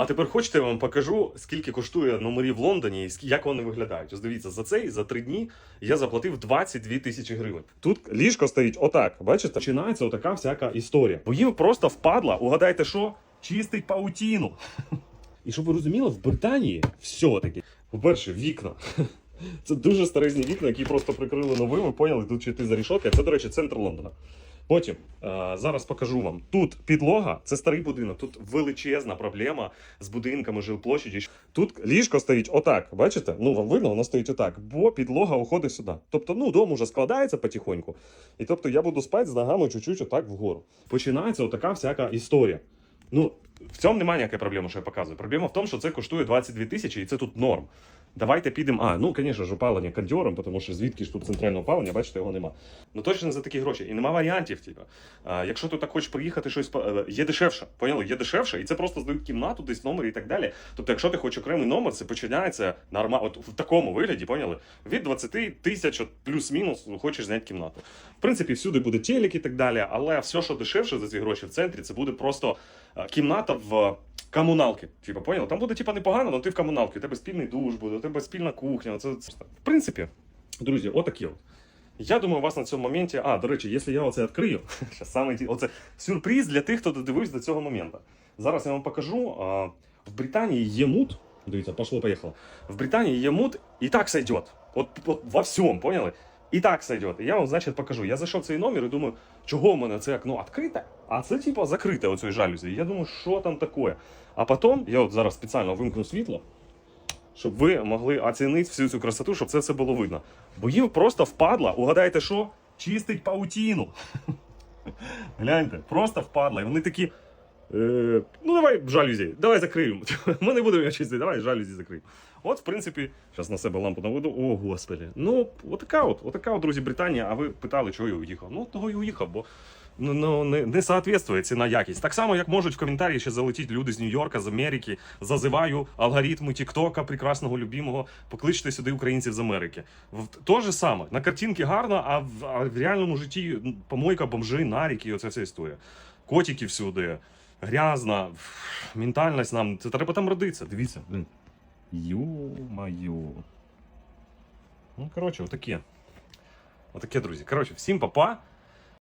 А тепер хочете, я вам покажу, скільки коштує номерів в Лондоні і як вони виглядають. Ось дивіться, за цей за три дні я заплатив 22 тисячі гривень. Тут ліжко стоїть отак. Бачите? Починається отака всяка історія. Бо їм просто впадла, угадайте, що чистить паутіну. І щоб ви розуміли, в Британії все-таки, по-перше, вікна. Це дуже старезні вікна, які просто прикрили новими, поняли, тут чи ти за рішотки. Це, до речі, центр Лондона. Потім е, зараз покажу вам. Тут підлога, це старий будинок. Тут величезна проблема з будинками жилплощаді. Тут ліжко стоїть отак. Бачите? Ну вам видно, воно стоїть отак, бо підлога уходить сюди. Тобто, ну дом уже складається потихоньку. І тобто я буду спати з ногами чуть-чуть отак вгору. Починається отака всяка історія. Ну, в цьому немає ніякої проблеми, що я показую. Проблема в тому, що це коштує 22 тисячі, і це тут норм. Давайте підемо. А, ну, звісно ж, опалення кондьором, тому що звідки ж тут центральне опалення, бачите, його нема. Ну точно за такі гроші. І нема варіантів. Типу. А, якщо ти так хочеш приїхати, щось е, є дешевше. Поняли? Є дешевше, і це просто здають кімнату, десь номер і так далі. Тобто, якщо ти хочеш окремий номер, це починається нормально, от в такому вигляді, поняли? Від 20 тисяч плюс-мінус хочеш зняти кімнату. В принципі, всюди буде телек і так далі, але все, що дешевше за ці гроші в центрі, це буде просто е, кімната в комуналки. Типа, понял? Там буде типа непогано, але ти в комуналці, у тебе спільний душ буде, у тебе спільна кухня. Це, це... В принципі, друзі, отакі от. Я думаю, у вас на цьому моменті. А, до речі, якщо я оце відкрию, саме оце сюрприз для тих, хто додивився до цього моменту. Зараз я вам покажу. А, в Британії є мут. Дивіться, пошло, поїхало. В Британії є мут, і так сойдет. От, от во всьому, поняли? І так сойдет. Я вам, значить, покажу. Я зайшов в цей номер і думаю, чого в мене це окно відкрите, а це типа закрите оцею жалюзі. Я думаю, що там таке. А потім я от зараз спеціально вимкну світло, щоб ви могли оцінити всю цю красоту, щоб це все було видно. Бо їм просто впадло, угадайте, що? Чистить паутіну. Гляньте, просто впадло. І вони такі. Е, ну, давай жалюзі, давай закриємо. Ми не будемо чистити, давай жалюзі закриємо. От, в принципі, зараз на себе лампу наведу. О, господи. Ну, отака от, отака от, друзі, Британія. А ви питали, чого я уїхав? Ну, того й уїхав, бо ну, ну, не, не соответствує ціна якість. Так само, як можуть в коментарі ще залетіти люди з Нью-Йорка, з Америки. Зазиваю алгоритми Тіктока, прекрасного любимого, покличте сюди українців з Америки. То же саме. На картинці гарно, а в, а в реальному житті помойка, бомжи, наріки, оця вся історія. Котики всюди, грязно, ментальність нам. Це треба там родитися. Дивіться, блин. Ю-маю. Ну, коротше, отаке. Отаке, друзі. Коротше, всім папа.